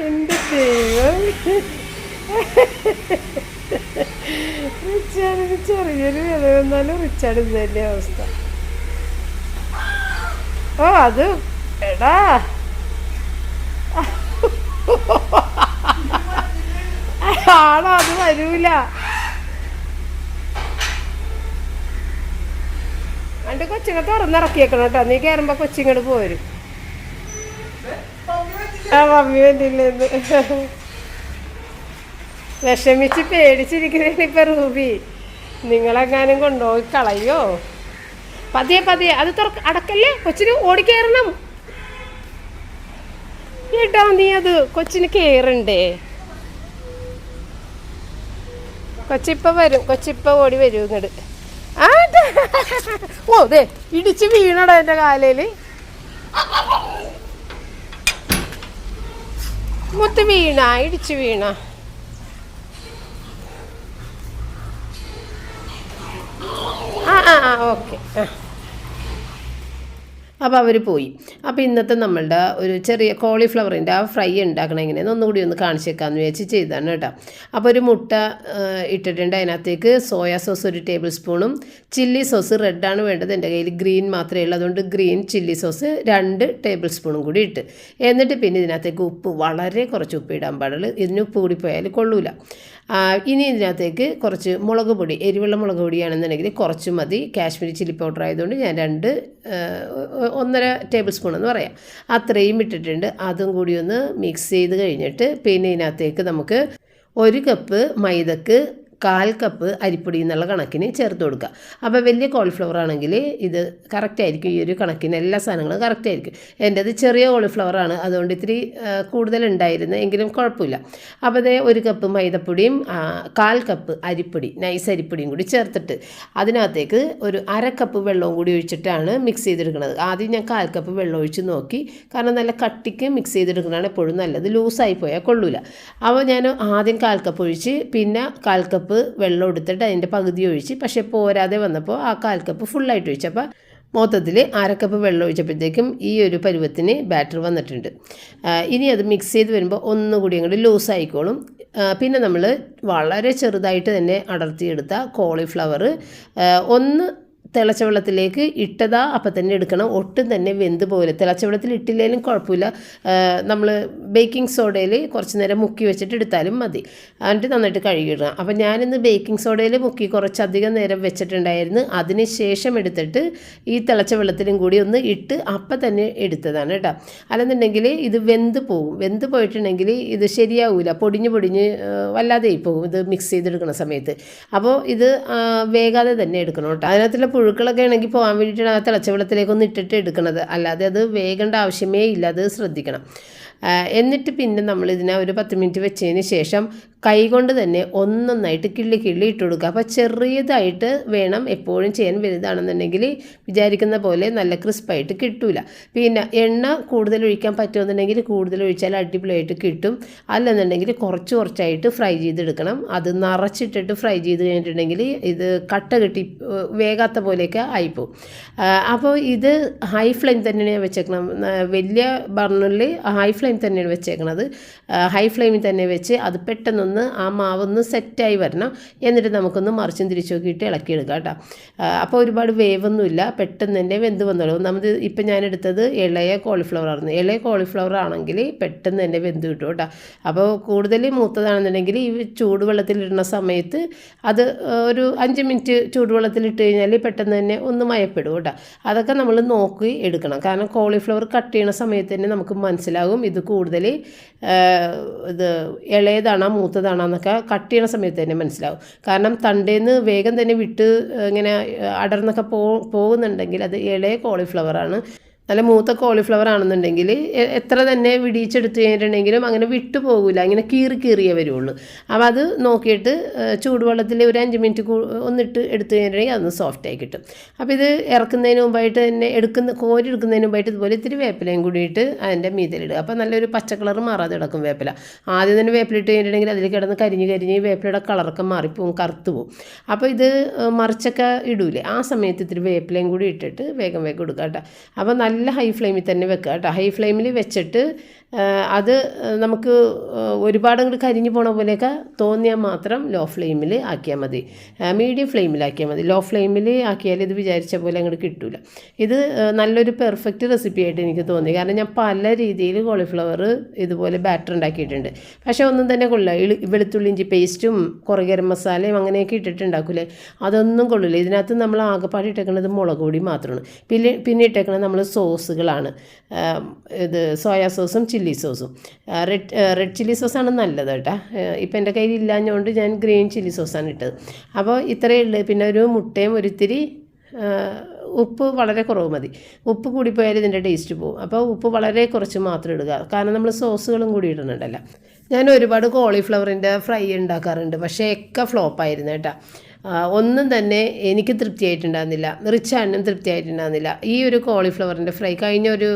എന്ത് ദൈവം റിച്ചാർഡിന് ചെറിയൊരു വില വന്നാലും റിച്ചാർഡ് ഇത് തന്നെ അവസ്ഥ. ഓ അത് എടാ. ആണോ അത് വരൂല. കൊച്ചിനെ തുറന്നിറക്കിയേക്കണം കേട്ടോ. നീ കയറുമ്പോ കൊച്ചിങ്ങോട്ട് പോരും. ആ മമ്മി വന്നില്ലെന്ന്. വിഷമിച്ച് പേടിച്ചിരിക്കുന്നതിന് ഇപ്പൊ റൂബി. നിങ്ങളെങ്ങാനും കൊണ്ടുപോയി കളയോ? പതിയെ പതിയെ. അത് തുറക്ക അടക്കല്ലേ? കൊച്ചിന് ഓടിക്കയറണം കേട്ടോ നീ അത് കൊച്ചിന് കയറണ്ടേ കൊച്ചിപ്പ വരും. കൊച്ചിപ്പ ഓടി വരും ഇങ്ങോട്ട്. ഓ ദേ ഇടിച്ച് വീണടാ എന്റെ കാലയിൽ മുത്ത് വീണ ഇടിച്ച് വീണ. ആ ആ ആ ഓക്കെ ആ. അപ്പോൾ അവർ പോയി. അപ്പോൾ ഇന്നത്തെ നമ്മളുടെ ഒരു ചെറിയ കോളിഫ്ലവറിന്റെ ആ ഫ്രൈ ഉണ്ടാക്കണം എങ്ങനെയെന്ന് ഒന്നുകൂടി ഒന്ന് കാണിച്ചേക്കാമെന്ന് വിചാരിച്ച് ചെയ്താണ് കേട്ടോ. അപ്പോൾ ഒരു മുട്ട ഇട്ടിട്ടുണ്ട്. അതിനകത്തേക്ക് സോയാ സോസ് ഒരു ടേബിൾ സ്പൂണും ചില്ലി സോസ് റെഡാണ് വേണ്ടത്. എന്റെ കയ്യിൽ ഗ്രീൻ മാത്രമേ ഉള്ളൂ. അതുകൊണ്ട് ഗ്രീൻ ചില്ലി സോസ് രണ്ട് ടേബിൾ സ്പൂണും കൂടി ഇട്ട്. എന്നിട്ട് പിന്നെ ഇതിനകത്തേക്ക് ഉപ്പ് വളരെ കുറച്ച് ഉപ്പ് ഇടാൻ പാടുള്ളൂ. ഇതിന് ഉപ്പ് കൂടി പോയാൽ കൊള്ളൂല. ഇനി ഇതിനകത്തേക്ക് കുറച്ച് മുളക് പൊടി എരിവുള്ള മുളക് പൊടിയാണെന്നുണ്ടെങ്കിൽ കുറച്ച് മതി. കാശ്മീരി ചില്ലി പൗഡർ ആയതുകൊണ്ട് ഞാൻ രണ്ട് ഒന്നര ടേബിൾ സ്പൂൺ എന്ന് പറയാം. അത്രയും ഇട്ടിട്ടുണ്ട്. അതും കൂടി ഒന്ന് മിക്സ് ചെയ്ത് കഴിഞ്ഞിട്ട് പിന്നെ ഇതിനകത്തേക്ക് നമുക്ക് ഒരു കപ്പ് മൈദക്ക് കാൽ കപ്പ് അരിപ്പൊടി എന്നുള്ള കണക്കിന് ചേർത്ത് കൊടുക്കുക. അപ്പോൾ വലിയ കോളിഫ്ലവർ ആണെങ്കിൽ ഇത് കറക്റ്റ് ആയിരിക്കും. ഈ ഒരു കണക്കിന് എല്ലാ സാധനങ്ങളും കറക്റ്റ് ആയിരിക്കും. എന്റേത് ചെറിയ കോളിഫ്ലവർ ആണ്. അതുകൊണ്ട് ഇത്തിരി ഉണ്ടായിരുന്നു. എങ്കിലും കുഴപ്പമില്ല. അപ്പോൾ അതേ ഒരു കപ്പ് മൈദപ്പൊടിയും കാൽ കപ്പ് അരിപ്പൊടി നൈസ് അരിപ്പൊടിയും കൂടി ചേർത്തിട്ട് അതിനകത്തേക്ക് ഒരു അര കപ്പ് വെള്ളവും കൂടി ഒഴിച്ചിട്ടാണ് മിക്സ് ചെയ്തെടുക്കുന്നത്. ആദ്യം ഞാൻ കാൽ കപ്പ് വെള്ളം ഒഴിച്ച് നോക്കി. കാരണം നല്ല കട്ടിക്ക് മിക്സ് ചെയ്തെടുക്കുന്നതാണ് എപ്പോഴും നല്ലത്. ലൂസായി പോയാൽ കൊള്ളൂല. അപ്പോൾ ഞാൻ ആദ്യം കാൽ കപ്പ് ഒഴിച്ച് പിന്നെ കാൽ കപ്പ് വെള്ളം എടുത്തിട്ട് അതിന്റെ പകുതി ഒഴിച്ച് പക്ഷേ പോരാതെ വന്നപ്പോൾ ആ കാൽ കപ്പ് ഫുള്ളായിട്ട് ഒഴിച്ചു. മൊത്തത്തിൽ അരക്കപ്പ് വെള്ളം ഒഴിച്ചപ്പോഴത്തേക്കും ഈ ഒരു പരുവത്തിന് ബാറ്റർ വന്നിട്ടുണ്ട്. ഇനി അത് മിക്സ് ചെയ്ത് വരുമ്പോൾ ഒന്നുകൂടി അങ്ങോട്ട് ലൂസ് ആയിക്കോളും. പിന്നെ നമ്മൾ വളരെ ചെറുതായിട്ട് തന്നെ അടർത്തിയെടുത്ത കോളിഫ്ലവർ ഒന്ന് തിളച്ച വെള്ളത്തിലേക്ക് ഇട്ടതാ അപ്പം തന്നെ എടുക്കണം. ഒട്ടും തന്നെ വെന്ത് പോലെ തിളച്ച വെള്ളത്തിൽ ഇട്ടില്ലെങ്കിലും കുഴപ്പമില്ല. നമ്മൾ ബേക്കിംഗ് സോഡയിൽ കുറച്ച് നേരം മുക്കി വെച്ചിട്ട് എടുത്താലും മതി. എന്നിട്ട് നന്നായിട്ട് കഴുകിയിടണം അപ്പം ഞാനിന്ന് ബേക്കിംഗ് സോഡയിൽ മുക്കി കുറച്ചധികം നേരം വെച്ചിട്ടുണ്ടായിരുന്നു. അതിന് ശേഷം എടുത്തിട്ട് ഈ തിളച്ച വെള്ളത്തിലും കൂടി ഒന്ന് ഇട്ട് അപ്പം തന്നെ എടുത്തതാണ് കേട്ടോ. അല്ലെന്നുണ്ടെങ്കിൽ ഇത് വെന്ത് പോകും വെന്ത് പോയിട്ടുണ്ടെങ്കിൽ ഇത് ശരിയാവില്ല പൊടിഞ്ഞ് പൊടിഞ്ഞ് വല്ലാതെ പോകും ഇത് മിക്സ് ചെയ്തെടുക്കുന്ന സമയത്ത്. അപ്പോൾ ഇത് വേഗാതെ തന്നെ എടുക്കണം കേട്ടോ. അതിനകത്തുള്ള പുഴുക്കളൊക്കെ ആണെങ്കിൽ പോകാൻ വേണ്ടിയിട്ടാണ് ആ തിളച്ച ഇട്ടിട്ട് എടുക്കുന്നത്. അല്ലാതെ അത് വേകേണ്ട ആവശ്യമേ ഇല്ല അത് ശ്രദ്ധിക്കണം. എന്നിട്ട് പിന്നെ നമ്മൾ ഇതിനെ ഒരു പത്ത് മിനിറ്റ് വെച്ചതിന് ശേഷം കൈകൊണ്ട് തന്നെ ഒന്നൊന്നായിട്ട് കിള്ളി കിള്ളി ഇട്ട് കൊടുക്കുക. അപ്പോൾ ചെറിയതായിട്ട് വേണം എപ്പോഴും ചെയ്യാൻ വലുതാണെന്നുണ്ടെങ്കിൽ വിചാരിക്കുന്ന പോലെ നല്ല ക്രിസ്പായിട്ട് കിട്ടില്ല പിന്നെ എണ്ണ കൂടുതൽ ഒഴിക്കാൻ പറ്റുമെന്നുണ്ടെങ്കിൽ കൂടുതൽ ഒഴിച്ചാൽ അടിപൊളിയായിട്ട് കിട്ടും. അല്ലെന്നുണ്ടെങ്കിൽ കുറച്ച് കുറച്ചായിട്ട് ഫ്രൈ ചെയ്തെടുക്കണം. അത് നിറച്ചിട്ടിട്ട് ഫ്രൈ ചെയ്ത് കഴിഞ്ഞിട്ടുണ്ടെങ്കിൽ ഇത് കട്ട കെട്ടി വേകാത്ത പോലെയൊക്കെ ആയിപ്പോവും. അപ്പോൾ ഇത് ഹൈ ഫ്ലെയിം തന്നെയാണ് വെച്ചേക്കണം. വലിയ ബർണറിൽ ഹൈ ഫ്ലെയിം തന്നെയാണ് വെച്ചേക്കണത്. ഹൈ ഫ്ലെയിമിൽ തന്നെ വെച്ച് അത് പെട്ടെന്നൊന്ന് ആ മാവൊന്ന് സെറ്റായി വരണം. എന്നിട്ട് നമുക്കൊന്ന് മറിച്ചും തിരിച്ചു നോക്കിയിട്ട് ഇളക്കിയെടുക്കുക കേട്ടോ. അപ്പോൾ ഒരുപാട് വേവൊന്നുമില്ല. പെട്ടെന്ന് തന്നെ വെന്ത് വന്നോളൂ. നമ്മൾ ഇപ്പം ഞാൻ എടുത്തത് ഇളയ കോളിഫ്ലവർ ആയിരുന്നു. ഇളയ കോളിഫ്ലവർ ആണെങ്കിൽ പെട്ടെന്ന് തന്നെ വെന്ത് കിട്ടും കേട്ടോ. അപ്പോൾ കൂടുതൽ മൂത്തതാണെന്നുണ്ടെങ്കിൽ ഈ ചൂടുവെള്ളത്തിലിടുന്ന സമയത്ത് അത് ഒരു അഞ്ച് മിനിറ്റ് ചൂടുവെള്ളത്തിലിട്ട് കഴിഞ്ഞാൽ പെട്ടെന്ന് തന്നെ ഒന്ന് മയപ്പെടും കേട്ടോ. അതൊക്കെ നമ്മൾ നോക്കി എടുക്കണം. കാരണം കോളിഫ്ലവർ കട്ട് ചെയ്യുന്ന സമയത്ത് തന്നെ നമുക്ക് മനസ്സിലാകും ഇത് കൂടുതൽ ഇത് ഇളയതാണോ മൂത്തതാണോ എന്നൊക്കെ കട്ട് ചെയ്യണ സമയത്ത് തന്നെ മനസ്സിലാവും. കാരണം തണ്ടേന്ന് വേഗം തന്നെ വിട്ട് ഇങ്ങനെ അടർന്നൊക്കെ പോ പോകുന്നുണ്ടെങ്കിൽ അത് ഇളയ കോളിഫ്ലവറാണ് നല്ല മൂത്ത കോളിഫ്ലവർ ആണെന്നുണ്ടെങ്കിൽ എത്ര തന്നെ വിടിയിച്ചെടുത്ത് കഴിഞ്ഞിട്ടുണ്ടെങ്കിലും അങ്ങനെ വിട്ടു പോകില്ല ഇങ്ങനെ കീറി കീറിയേ വരുള്ളൂ. അപ്പോൾ അത് നോക്കിയിട്ട് ചൂടുവെള്ളത്തിൽ ഒരു അഞ്ച് മിനിറ്റ് ഒന്നിട്ട് എടുത്തു കഴിഞ്ഞിട്ടുണ്ടെങ്കിൽ അതൊന്ന് സോഫ്റ്റ് ആയി കിട്ടും. അപ്പോൾ ഇത് ഇറക്കുന്നതിന് മുമ്പായിട്ട് തന്നെ എടുക്കുന്ന കോരി എടുക്കുന്നതിന് മുമ്പായിട്ട് ഇതുപോലെ ഇത്തിരി വേപ്പിലയും കൂടിയിട്ട് അതിന്റെ മീതിലിടുക അപ്പോൾ നല്ലൊരു പച്ച കളർ മാറാതെ കിടക്കും വേപ്പില. ആദ്യം തന്നെ വേപ്പിലിട്ട് കഴിഞ്ഞിട്ടുണ്ടെങ്കിൽ അതിൽ കിടന്ന് കരിഞ്ഞ് കരിഞ്ഞ് വേപ്പിലയുടെ കളറൊക്കെ മാറിപ്പോവും കറുത്തു പോവും. അപ്പോൾ ഇത് മറിച്ചൊക്കെ ഇടൂലേ. ആ സമയത്ത് ഇത്തിരി വേപ്പിലയും കൂടി ഇട്ടിട്ട് വേഗം വേഗം കൊടുക്കുക കേട്ടോ. അപ്പോൾ നല്ല ഹൈ ഫ്ലെയിമിൽ തന്നെ വെക്കുക കേട്ടോ ഹൈ ഫ്ലെയിമിൽ വെച്ചിട്ട് അത് നമുക്ക് ഒരുപാട് അങ്ങോട്ട് കരിഞ്ഞു പോണ പോലെയൊക്കെ തോന്നിയാൽ മാത്രം ലോ ഫ്ലെയിമിൽ ആക്കിയാൽ മതി. മീഡിയം ഫ്ലെയിമിലാക്കിയാൽ മതി. ലോ ഫ്ലെയിമിൽ ആക്കിയാൽ ഇത് വിചാരിച്ച പോലെ അങ്ങോട്ട് കിട്ടില്ല ഇത് നല്ലൊരു പെർഫെക്റ്റ് റെസിപ്പി ആയിട്ട് എനിക്ക് തോന്നി. കാരണം ഞാൻ പല രീതിയിൽ കോളിഫ്ലവർ ഇതുപോലെ ബാറ്റർ ഉണ്ടാക്കിയിട്ടുണ്ട്. പക്ഷേ ഒന്നും തന്നെ കൊള്ളില്ല വെളുത്തുള്ളി ഇഞ്ചി പേസ്റ്റും കുറേ ഗരം മസാലയും അങ്ങനെയൊക്കെ ഇട്ടിട്ടുണ്ടാക്കൂലേ? അതൊന്നും കൊള്ളില്ല ഇതിനകത്ത് നമ്മൾ ആകെപ്പാടി ഇട്ടേക്കുന്നത് മുളക് പൊടി മാത്രമാണ് പിന്നെ പിന്നെ ഇട്ടേക്കുന്നത് നമ്മൾ സോസുകളാണ്. ഇത് സോയാ സോസും ചില്ലി സോസും. റെഡ് റെഡ് ചില്ലി സോസാണ് നല്ലത് കേട്ടോ. ഇപ്പം എന്റെ കയ്യിൽ ഇല്ലാഞ്ഞുകൊണ്ട് ഞാൻ ഗ്രീൻ ചില്ലി സോസാണ് ഇട്ടത്. അപ്പോൾ ഇത്രയേ ഉള്ളൂ. പിന്നെ ഒരു മുട്ടയും ഒരിത്തിരി ഉപ്പ് വളരെ കുറവ് മതി. ഉപ്പ് കൂടിപ്പോയാൽ ഇതിന്റെ ടേസ്റ്റ് പോകും അപ്പോൾ ഉപ്പ് വളരെ കുറച്ച് മാത്രം ഇടുക. കാരണം നമ്മൾ സോസുകളും കൂടി ഇടുന്നുണ്ടല്ലോ. ഞാൻ ഒരുപാട് കോളിഫ്ലവറിന്റെ ഫ്രൈ ഉണ്ടാക്കാറുണ്ട്. പക്ഷേ ഒക്കെ ഫ്ലോപ്പായിരുന്നു കേട്ടോ. ഒന്നും തന്നെ എനിക്ക് തൃപ്തിയായിട്ടുണ്ടായിരുന്നില്ല. റിച്ചാനും തൃപ്തിയായിട്ടുണ്ടായിരുന്നില്ല. ഈ ഒരു കോളിഫ്ലവറിന്റെ ഫ്രൈ കഴിഞ്ഞ ഒരു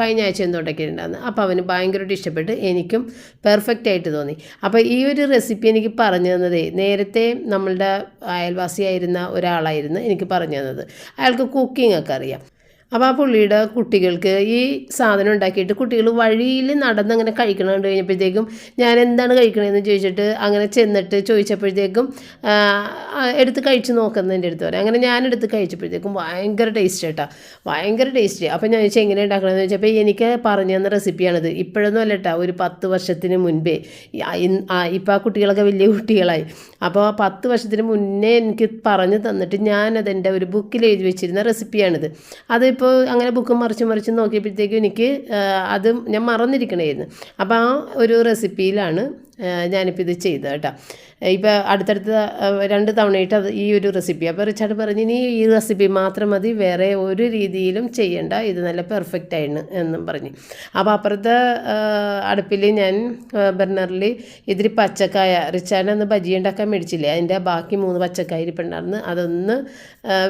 കഴിഞ്ഞ ആഴ്ച എന്തുകൊണ്ടൊക്കെ ഉണ്ടായിരുന്നു അപ്പോൾ അവന് ഭയങ്കരമായിട്ട് ഇഷ്ടപ്പെട്ട് എനിക്കും പെർഫെക്റ്റ് ആയിട്ട് തോന്നി. അപ്പോൾ ഈ ഒരു റെസിപ്പി എനിക്ക് പറഞ്ഞു തന്നതേ നേരത്തെ നമ്മളുടെ അയൽവാസിയായിരുന്ന ഒരാളായിരുന്നു എനിക്ക് പറഞ്ഞു തന്നത്. അയാൾക്ക് കുക്കിംഗ് ഒക്കെ അറിയാം. അപ്പോൾ ആ പുള്ളിയുടെ കുട്ടികൾക്ക് ഈ സാധനം ഉണ്ടാക്കിയിട്ട് കുട്ടികൾ വഴിയിൽ നടന്നങ്ങനെ കഴിക്കണം കണ്ട് കഴിഞ്ഞപ്പോഴത്തേക്കും ഞാൻ എന്താണ് കഴിക്കണതെന്ന് ചോദിച്ചിട്ട് അങ്ങനെ ചെന്നിട്ട് ചോദിച്ചപ്പോഴത്തേക്കും എടുത്ത് കഴിച്ച് നോക്കുന്നതിന്റെ അടുത്ത് പറയാം. അങ്ങനെ ഞാൻ എടുത്ത് കഴിച്ചപ്പോഴത്തേക്കും ഭയങ്കര ടേസ്റ്റ് കേട്ടോ ഭയങ്കര ടേസ്റ്റ് അപ്പോൾ ഞാൻ ചോദിച്ചാൽ എങ്ങനെ ഉണ്ടാക്കണമെന്ന് ചോദിച്ചപ്പോൾ എനിക്ക് പറഞ്ഞു തന്ന റെസിപ്പിയാണിത് ഇപ്പോഴൊന്നും അല്ല കേട്ടോ ഒരു പത്ത് വർഷത്തിന് മുൻപേ. ഇപ്പോൾ ആ കുട്ടികളൊക്കെ വലിയ കുട്ടികളായി. അപ്പോൾ പത്ത് വർഷത്തിന് മുന്നേ എനിക്ക് പറഞ്ഞു തന്നിട്ട് ഞാനതെന്റെ ഒരു ബുക്കിൽ എഴുതി വെച്ചിരുന്ന റെസിപ്പിയാണിത് അതിപ്പോൾ അങ്ങനെ ബുക്കും മറിച്ച് മറിച്ച് നോക്കിയപ്പോഴത്തേക്കും എനിക്ക് അത് ഞാൻ മറന്നിരിക്കണമായിരുന്നു അപ്പോൾ ആ ഒരു റെസിപ്പിയിലാണ് ഞാനിപ്പോൾ ഇത് ചെയ്തത് കേട്ടോ. ഇപ്പോൾ അടുത്തടുത്ത രണ്ട് തവണയായിട്ട് അത് ഈ ഒരു റെസിപ്പി അപ്പോൾ റിച്ചാർഡ് പറഞ്ഞു ഇനി ഈ റെസിപ്പി മാത്രം മതി വേറെ ഒരു രീതിയിലും ചെയ്യണ്ട ഇത് നല്ല പെർഫെക്റ്റ് ആയിരുന്നു എന്നും പറഞ്ഞു. അപ്പോൾ അപ്പുറത്തെ അടുപ്പിൽ ഞാൻ ബർണറിൽ ഇതിരി പച്ചക്കായ റിച്ചാർഡ് അന്ന് ബജി ഉണ്ടാക്കാൻ മേടിച്ചില്ലേ? അതിന്റെ ബാക്കി മൂന്ന് പച്ചക്കായ ഇരിപ്പുണ്ടായിരുന്നു അതൊന്ന്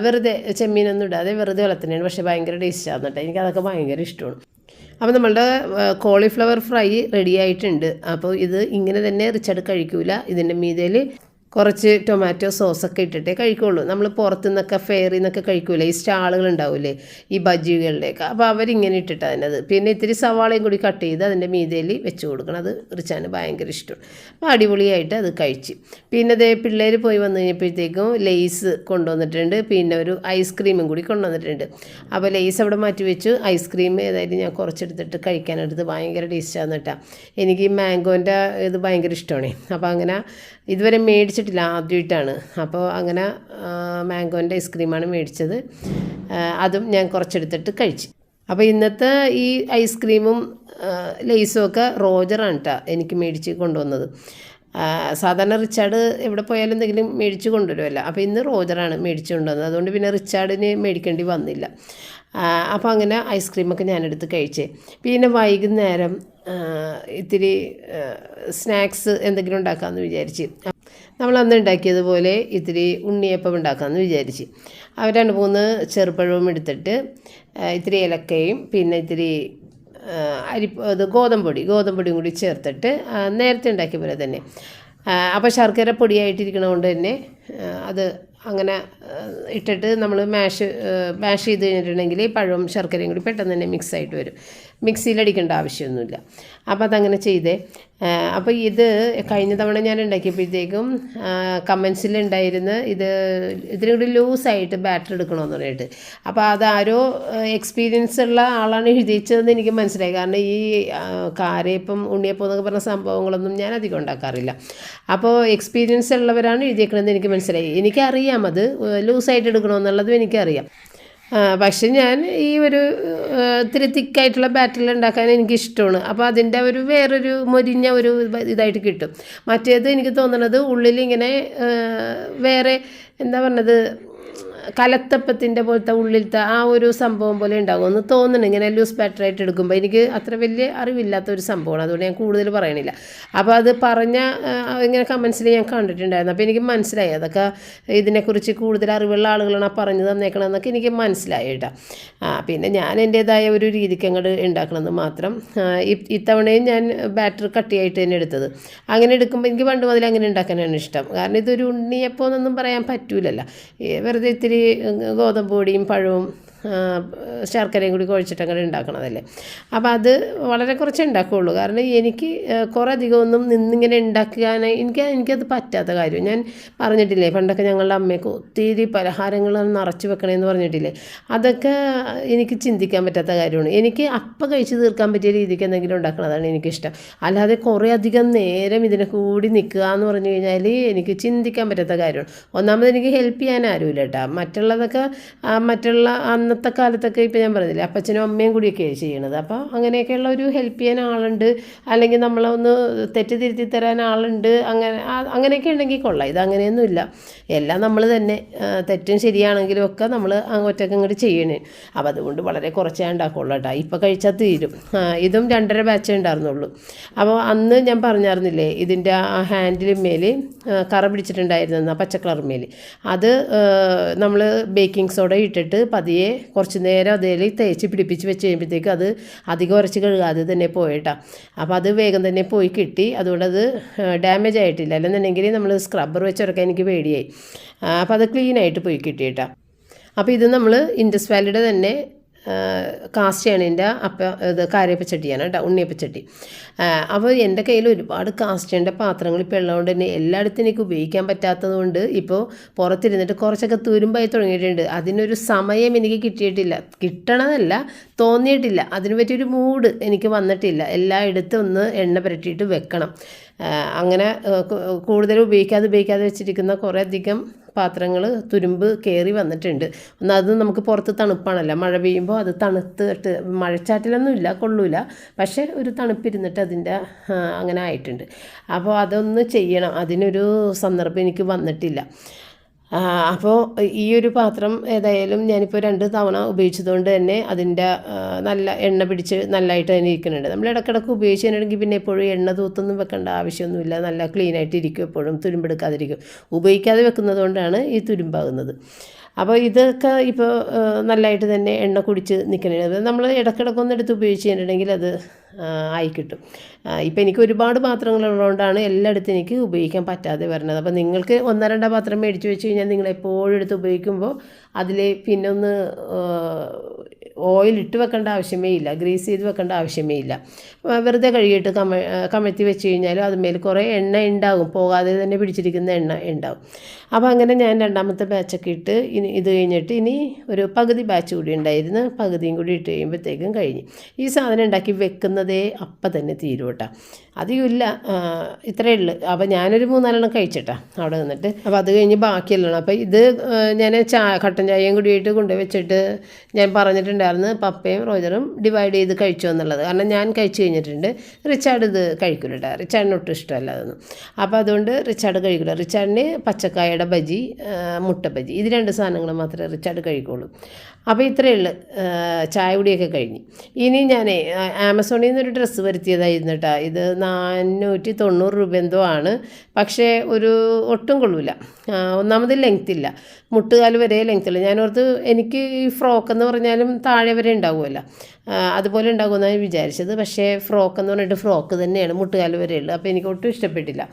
വെറുതെ ചെമ്മീനൊന്നും ഇടാതെ വെറുതെ വളർത്തുന്നതാണ് പക്ഷേ ഭയങ്കര ടേസ്റ്റാണ് കേട്ടോ. എനിക്കതൊക്കെ ഭയങ്കര ഇഷ്ടമാണ്. അപ്പോൾ നമ്മളുടെ കോളിഫ്ലവർ ഫ്രൈ റെഡി ആയിട്ടുണ്ട്. അപ്പോൾ ഇത് ഇങ്ങനെ തന്നെ റിച്ചാർഡ് കഴിക്കൂല. ഇതിന്റെ മീതയിൽ കുറച്ച് ടൊമാറ്റോ സോസൊക്കെ ഇട്ടിട്ടേ കഴിക്കുള്ളൂ. നമ്മൾ പുറത്തു നിന്നൊക്കെ ഫെയറിൽ നിന്നൊക്കെ കഴിക്കൂലേ? ഈ സ്റ്റാളുകൾ ഉണ്ടാവില്ലേ ഈ ബജ്ജികളുടെയൊക്കെ. അപ്പോൾ അവരിങ്ങനെ ഇട്ടിട്ട് അതിനത്. പിന്നെ ഇത്തിരി സവാളയും കൂടി കട്ട് ചെയ്ത് അതിന്റെ മീതയിൽ വെച്ച് കൊടുക്കണം. അത് റിച്ചാന് ഭയങ്കര ഇഷ്ടമാണ് അപ്പോൾ അടിപൊളിയായിട്ട് അത് കഴിച്ച്. പിന്നെ അതേ പിള്ളേർ പോയി വന്നു കഴിഞ്ഞപ്പോഴത്തേക്കും ലെയ്സ് കൊണ്ടുവന്നിട്ടുണ്ട്. പിന്നെ ഒരു ഐസ്ക്രീമും കൂടി കൊണ്ടുവന്നിട്ടുണ്ട്. അപ്പോൾ ലെയ്സ് അവിടെ മാറ്റി വെച്ചു. ഐസ്ക്രീം ഏതായാലും ഞാൻ കുറച്ചെടുത്തിട്ട് കഴിക്കാനെടുത്ത് ഭയങ്കര ടേസ്റ്റാന്ന് കേട്ടോ. എനിക്ക് ഈ മാംഗോന്റെ ഇത് ഭയങ്കര ഇഷ്ടമാണ്. അപ്പോൾ അങ്ങനെ ഇതുവരെ മേടിച്ചിട്ടില്ല ആദ്യമായിട്ടാണ്. അപ്പോൾ അങ്ങനെ മാംഗോന്റെ ഐസ്ക്രീമാണ് മേടിച്ചത്. അതും ഞാൻ കുറച്ചെടുത്തിട്ട് കഴിച്ചു. അപ്പോൾ ഇന്നത്തെ ഈ ഐസ്ക്രീമും ലേസും ഒക്കെ റോജറാണ് കേട്ടോ എനിക്ക് മേടിച്ച് കൊണ്ടുവന്നത്. സാധാരണ റിച്ചാർഡ് എവിടെ പോയാലും എന്തെങ്കിലും മേടിച്ച് കൊണ്ടുവരുമല്ലോ അപ്പോൾ ഇന്ന് റോജറാണ് മേടിച്ച് കൊണ്ടുവന്നത്. അതുകൊണ്ട് പിന്നെ റിച്ചാർഡിന് മേടിക്കേണ്ടി വന്നില്ല. അപ്പോൾ അങ്ങനെ ഐസ്ക്രീമൊക്കെ ഞാനെടുത്ത് കഴിച്ചേ. പിന്നെ വൈകുന്നേരം ഇത്തിരി സ്നാക്സ് എന്തെങ്കിലും ഉണ്ടാക്കാമെന്ന് വിചാരിച്ച്. നമ്മൾ അന്ന് ഉണ്ടാക്കിയതുപോലെ ഇത്തിരി ഉണ്ണിയപ്പം ഉണ്ടാക്കാമെന്ന് വിചാരിച്ച്. അവർ രണ്ട് മൂന്ന് ചെറുപഴവും എടുത്തിട്ട് ഇത്തിരി ഏലക്കയും പിന്നെ ഇത്തിരി അരി അത് ഗോതമ്പൊടി ഗോതമ്പൊടിയും കൂടി ചേർത്തിട്ട് നേരത്തെ ഉണ്ടാക്കിയ പോലെ തന്നെ. അപ്പോൾ ശർക്കര പൊടിയായിട്ടിരിക്കണതുകൊണ്ട് തന്നെ അത് അങ്ങനെ ഇട്ടിട്ട് നമ്മൾ മാഷ് മാഷ് ചെയ്ത് കഴിഞ്ഞിട്ടുണ്ടെങ്കിൽ പഴവും ശർക്കരയും കൂടി പെട്ടെന്ന് തന്നെ മിക്സ് ആയിട്ട് വരും. മിക്സിയിലടിക്കേണ്ട ആവശ്യമൊന്നുമില്ല. അപ്പോൾ അതങ്ങനെ ചെയ്തേ. അപ്പോൾ ഇത് കഴിഞ്ഞ തവണ ഞാൻ ഉണ്ടാക്കിയപ്പോഴത്തേക്കും കമൻസിൽ ഉണ്ടായിരുന്ന ഇത് ഇതിനും കൂടി ലൂസായിട്ട് ബാറ്റർ എടുക്കണമെന്ന് പറഞ്ഞിട്ട്. അപ്പോൾ അതാരോ എക്സ്പീരിയൻസ് ഉള്ള ആളാണ് എഴുതിച്ചതെന്ന് എനിക്ക് മനസ്സിലായി. കാരണം ഈ കാരയപ്പം ഉണ്ണിയപ്പം എന്നൊക്കെ പറഞ്ഞ സംഭവങ്ങളൊന്നും ഞാൻ അധികം ഉണ്ടാക്കാറില്ല. അപ്പോൾ എക്സ്പീരിയൻസ് ഉള്ളവരാണ് എഴുതിയേക്കണമെന്ന് എനിക്ക് മനസ്സിലായി. എനിക്കറിയാം അത് ലൂസായിട്ട് എടുക്കണമെന്നുള്ളതും എനിക്കറിയാം. പക്ഷെ ഞാൻ ഈ ഒരു ഇത്തിരി തിക്കായിട്ടുള്ള ബാറ്ററിൽ ഉണ്ടാക്കാൻ എനിക്ക് ഇഷ്ടമാണ് അപ്പോൾ അതിന്റെ ഒരു വേറൊരു മൊരിഞ്ഞ ഒരു ഇതായിട്ട് കിട്ടും. മറ്റേത് എനിക്ക് തോന്നണത് ഉള്ളിൽ ഇങ്ങനെ വേറെ എന്താ പറഞ്ഞത് കലത്തപ്പത്തിന്റെ പോലത്തെ ഉള്ളിലത്തെ ആ ഒരു സംഭവം പോലെ ഉണ്ടാകും. എന്ന് തോന്നുന്നു ഇങ്ങനെ ലൂസ് ബാറ്ററായിട്ട് എടുക്കുമ്പോൾ എനിക്ക് അത്ര വലിയ അറിവില്ലാത്ത ഒരു സംഭവമാണ്. അതുകൊണ്ട് ഞാൻ കൂടുതൽ പറയണില്ല. അപ്പോൾ അത് പറഞ്ഞ ഇങ്ങനെ കമൻസിൽ ഞാൻ കണ്ടിട്ടുണ്ടായിരുന്നു. അപ്പോൾ എനിക്ക് മനസ്സിലായി. അതൊക്കെ ഇതിനെക്കുറിച്ച് കൂടുതൽ അറിവുള്ള ആളുകളാണ് പറഞ്ഞു തന്നേക്കണമെന്നൊക്കെ എനിക്ക് മനസ്സിലായി കേട്ടോ. പിന്നെ ഞാൻ എന്റേതായ ഒരു രീതിക്ക് അങ്ങോട്ട് ഉണ്ടാക്കണമെന്ന് മാത്രം ഇത്തവണയും ഞാൻ ബാറ്ററി കട്ടിയായിട്ട് തന്നെ എടുത്തത്. അങ്ങനെ എടുക്കുമ്പോൾ എനിക്ക് പണ്ട് മുതൽ അങ്ങനെ ഉണ്ടാക്കാനാണ് ഇഷ്ടം. കാരണം ഇതൊരു ഉണ്ണിയപ്പോൾ എന്നൊന്നും പറയാൻ പറ്റൂലല്ലോ. വെറുതെ ഇത്തിരി ഗോതമ്പ് പൊടിയും പഴവും ശർക്കരയും കൂടി കുഴച്ചിട്ട് അങ്ങനെ ഉണ്ടാക്കണതല്ലേ. അപ്പോൾ അത് വളരെ കുറച്ചേ ഉണ്ടാക്കുകയുള്ളൂ കാരണം എനിക്ക് കുറേ അധികമൊന്നും നിന്നിങ്ങനെ ഉണ്ടാക്കാനായി എനിക്ക് എനിക്കത് പറ്റാത്ത കാര്യം. ഞാൻ പറഞ്ഞിട്ടില്ലേ പണ്ടൊക്കെ ഞങ്ങളുടെ അമ്മയ്ക്ക് ഒത്തിരി പലഹാരങ്ങൾ നിറച്ച് വെക്കണമെന്ന് പറഞ്ഞിട്ടില്ലേ. അതൊക്കെ എനിക്ക് ചിന്തിക്കാൻ പറ്റാത്ത കാര്യമാണ്. എനിക്ക് അപ്പം കഴിച്ച് തീർക്കാൻ പറ്റിയ രീതിക്ക് എന്തെങ്കിലും ഉണ്ടാക്കണതാണ് എനിക്കിഷ്ടം. അല്ലാതെ കുറേ അധികം നേരം ഇതിനെ കൂടി നിൽക്കുക എന്ന് പറഞ്ഞു കഴിഞ്ഞാൽ എനിക്ക് ചിന്തിക്കാൻ പറ്റാത്ത കാര്യമാണ്. ഒന്നാമത് എനിക്ക് ഹെൽപ്പ് ചെയ്യാൻ ആരുമില്ല കേട്ടോ. മറ്റുള്ളതൊക്കെ മറ്റുള്ള മറ്റുള്ള അന്നത്തെ കാലത്തൊക്കെ ഇപ്പോൾ ഞാൻ പറഞ്ഞില്ലേ അപ്പച്ചനും അമ്മയും കൂടിയൊക്കെയാണ് ചെയ്യണത്. അപ്പോൾ അങ്ങനെയൊക്കെയുള്ള ഒരു ഹെൽപ്പ് ചെയ്യാൻ ആളുണ്ട്. അല്ലെങ്കിൽ നമ്മളെ ഒന്ന് തെറ്റ് തിരുത്തി തരാൻ ആളുണ്ട്. അങ്ങനെ അങ്ങനെയൊക്കെ ഉണ്ടെങ്കിൽ കൊള്ളാം. ഇത് അങ്ങനെയൊന്നുമില്ല. എല്ലാം നമ്മൾ തന്നെ തെറ്റും ശരിയാണെങ്കിലും ഒക്കെ നമ്മൾ ഒറ്റയ്ക്ക് ഇങ്ങോട്ട് ചെയ്യണേ. അപ്പോൾ അതുകൊണ്ട് വളരെ കുറച്ചേ ഉണ്ടാക്കുള്ളൂ കേട്ടോ. ഇപ്പോൾ കഴിച്ചാൽ തീരും. ഇതും രണ്ടര ബാച്ചേ ഉണ്ടായിരുന്നുള്ളൂ. അപ്പോൾ അന്ന് ഞാൻ പറഞ്ഞായിരുന്നില്ലേ ഇതിന്റെ ആ ഹാൻഡിലുമേൽ കറ പിടിച്ചിട്ടുണ്ടായിരുന്നു ആ പച്ച കളറുമേൽ അത് നമ്മൾ ബേക്കിംഗ് സോഡ ഇട്ടിട്ട് പതിയെ കുറച്ച് നേരം അതിൽ തേച്ച് പിടിപ്പിച്ച് വെച്ച് കഴിയുമ്പോഴത്തേക്ക് അത് അധികം ഉരച്ച് കഴുകാതെ തന്നെ പോയിട്ട. അപ്പോൾ അത് വേഗം തന്നെ പോയി കിട്ടി. അതുകൊണ്ട് അത് ഡാമേജ് ആയിട്ടില്ല. അല്ലെന്നുണ്ടെങ്കിൽ നമ്മൾ സ്ക്രബ്ബർ വെച്ച് ഉറക്കാൻ എനിക്ക് പേടിയായി. അപ്പോൾ അത് ക്ലീനായിട്ട് പോയി കിട്ടിയിട്ടാണ് അപ്പോൾ ഇത് നമ്മൾ ഇൻഡസ് വാലിയുടെ തന്നെ കാസ്റ്റ് ചെയ്യണതിന്റെ അപ്പ ഇത് കാര്യപ്പച്ചട്ടിയാണ് കേട്ടോ ഉണ്ണിയപ്പച്ചട്ടി അപ്പോൾ എന്റെ കയ്യിൽ ഒരുപാട് കാസ്റ്റേന്റെ പാത്രങ്ങൾ ഇപ്പോൾ ഉള്ളതുകൊണ്ട് തന്നെ എല്ലായിടത്തും എനിക്ക് ഉപയോഗിക്കാൻ പറ്റാത്തത് കൊണ്ട് ഇപ്പോൾ പുറത്തിരുന്നിട്ട് കുറച്ചൊക്കെ തുരുമ്പായി തുടങ്ങിയിട്ടുണ്ട്. അതിനൊരു സമയം എനിക്ക് കിട്ടിയിട്ടില്ല. കിട്ടണതല്ല തോന്നിയിട്ടില്ല. അതിന് പറ്റിയൊരു മൂഡ് എനിക്ക് വന്നിട്ടില്ല. എല്ലായിടത്തും ഒന്ന് എണ്ണ പുരട്ടിയിട്ട് വെക്കണം. അങ്ങനെ കൂടുതൽ ഉപയോഗിക്കാതെ ഉപയോഗിക്കാതെ വെച്ചിരിക്കുന്ന കുറേ അധികം പാത്രങ്ങൾ തുരുമ്പ് കയറി വന്നിട്ടുണ്ട്. ഒന്ന് അത് നമുക്ക് പുറത്ത് തണുപ്പാണല്ലോ. മഴ പെയ്യുമ്പോൾ അത് തണുത്തിട്ട് മഴച്ചാറ്റിലൊന്നും ഇല്ല കൊള്ളൂല. പക്ഷേ ഒരു തണുപ്പിരുന്നിട്ട് അതിന്റെ അങ്ങനെ ആയിട്ടുണ്ട്. അപ്പോൾ അതൊന്ന് ചെയ്യണം. അതിനൊരു സന്ദർഭം എനിക്ക് വന്നിട്ടില്ല. അപ്പോൾ ഈ ഒരു പാത്രം ഏതായാലും ഞാനിപ്പോൾ രണ്ട് തവണ ഉപയോഗിച്ചതുകൊണ്ട് തന്നെ അതിന്റെ നല്ല എണ്ണ പിടിച്ച് നല്ലതായിട്ട് തന്നെ ഇരിക്കുന്നുണ്ട്. നമ്മൾ ഇടക്കിടക്ക് ഉപയോഗിച്ചിട്ടുണ്ടെങ്കിൽ പിന്നെ എപ്പോഴും എണ്ണ തൂത്തൊന്നും വെക്കേണ്ട ആവശ്യമൊന്നുമില്ല. നല്ല ക്ലീനായിട്ട് ഇരിക്കും എപ്പോഴും തുരുമ്പെടുക്കാതിരിക്കും. ഉപയോഗിക്കാതെ വെക്കുന്നത് കൊണ്ടാണ് ഈ തുരുമ്പാകുന്നത്. അപ്പോൾ ഇതൊക്കെ ഇപ്പോൾ നല്ലതായിട്ട് തന്നെ എണ്ണ കുടിച്ച് നിൽക്കുന്നുണ്ട്. നമ്മൾ ഇടക്കിടക്കൊന്നെടുത്ത് ഉപയോഗിച്ച് കഴിഞ്ഞിട്ടുണ്ടെങ്കിൽ അത് ആയി കിട്ടും ഇപ്പം എനിക്ക് ഒരുപാട് പാത്രങ്ങളുള്ളതുകൊണ്ടാണ് എല്ലായിടത്തും എനിക്ക് ഉപയോഗിക്കാൻ പറ്റാതെ വരുന്നത്. അപ്പോൾ നിങ്ങൾക്ക് ഒന്നോ രണ്ടോ പാത്രം മേടിച്ച് വെച്ച് കഴിഞ്ഞാൽ നിങ്ങൾ എപ്പോഴും എടുത്ത് ഉപയോഗിക്കുമ്പോൾ അതിൽ പിന്നെ ഒന്ന് ഓയിൽ ഇട്ട് വെക്കേണ്ട ആവശ്യമേ ഇല്ല. ഗ്രീസ് ചെയ്ത് വെക്കേണ്ട ആവശ്യമേ ഇല്ല. വെറുതെ കഴുകിയിട്ട് കമ കമഴ്ത്തി വെച്ച് കഴിഞ്ഞാലും അതുമേൽ കുറേ എണ്ണ ഉണ്ടാകും. പോകാതെ തന്നെ പിടിച്ചിരിക്കുന്ന എണ്ണ ഉണ്ടാകും. അപ്പോൾ അങ്ങനെ ഞാൻ രണ്ടാമത്തെ ബാച്ചൊക്കെ ഇട്ട് ഇനി ഇത് കഴിഞ്ഞിട്ട് ഇനി ഒരു പകുതി ബാച്ച് കൂടി ഉണ്ടായിരുന്നു. പകുതിയും കൂടി ഇട്ട് കഴിയുമ്പോഴത്തേക്കും കഴിഞ്ഞു. ഈ സാധനം ഉണ്ടാക്കി വെക്കുന്നതേ അപ്പം തന്നെ തീരും അധികമില്ല ഇത്രയേ ഉള്ളൂ. അപ്പോൾ ഞാനൊരു മൂന്നാലെണ്ണം കഴിച്ചിട്ടാ അവിടെ നിന്നിട്ട്. അപ്പോൾ അത് കഴിഞ്ഞ് ബാക്കിയെല്ലാം അപ്പോൾ ഇത് ഞാൻ ചാ കട്ടൻ ചായയും കൂടിയിട്ട് കൊണ്ടുപോയി വെച്ചിട്ട് ഞാൻ പറഞ്ഞിട്ടുണ്ടായിരുന്നു പപ്പയും റോജറും ഡിവൈഡ് ചെയ്ത് കഴിച്ചു എന്നുള്ളത്. കാരണം ഞാൻ കഴിച്ചു കഴിഞ്ഞിട്ടുണ്ട്. റിച്ചാർഡ് ഇത് കഴിക്കില്ല റിച്ചാർഡിന് ഒട്ടും ഇഷ്ടമല്ല അതൊന്നും. അപ്പോൾ അതുകൊണ്ട് റിച്ചാർഡ് കഴിക്കില്ല റിച്ചാർഡിന് പച്ചക്കായയുടെ ബജി മുട്ട ബജി. ഇത് രണ്ട് സാധനങ്ങൾ മാത്രമേ റിച്ചാർഡ് കഴിക്കുള്ളൂ. അപ്പോൾ ഇത്രയേ ഉള്ളൂ. ചായ കുടിയൊക്കെ കഴിഞ്ഞ്. ഇനി ഞാൻ ആമസോണിൽ നിന്നൊരു ഡ്രസ്സ് വരുത്തിയതായിരുന്നു കേട്ടോ. ഇത് നാനൂറ്റി തൊണ്ണൂറ് രൂപ എന്തോ ആണ്. പക്ഷേ ഒരു ഒട്ടും കൊള്ളൂല. ഒന്നാമത് ലെങ്ത് ഇല്ല. മുട്ടുകാൽ വരെ ലെങ്ത് ഇല്ല. ഞാനോർത്ത് എനിക്ക് ഈ ഫ്രോക്ക് എന്ന് പറഞ്ഞാലും താഴെ വരെ ഉണ്ടാവുമല്ലോ. അതുപോലെ ഉണ്ടാകുമെന്നാണ് ഞാൻ വിചാരിച്ചത്. പക്ഷേ ഫ്രോക്ക് എന്ന് പറഞ്ഞിട്ട് ഫ്രോക്ക് തന്നെയാണ് മുട്ടുകാൽ വരെ ഉള്ളത് അപ്പോൾ എനിക്ക് ഒട്ടും ഇഷ്ടപ്പെട്ടില്ല.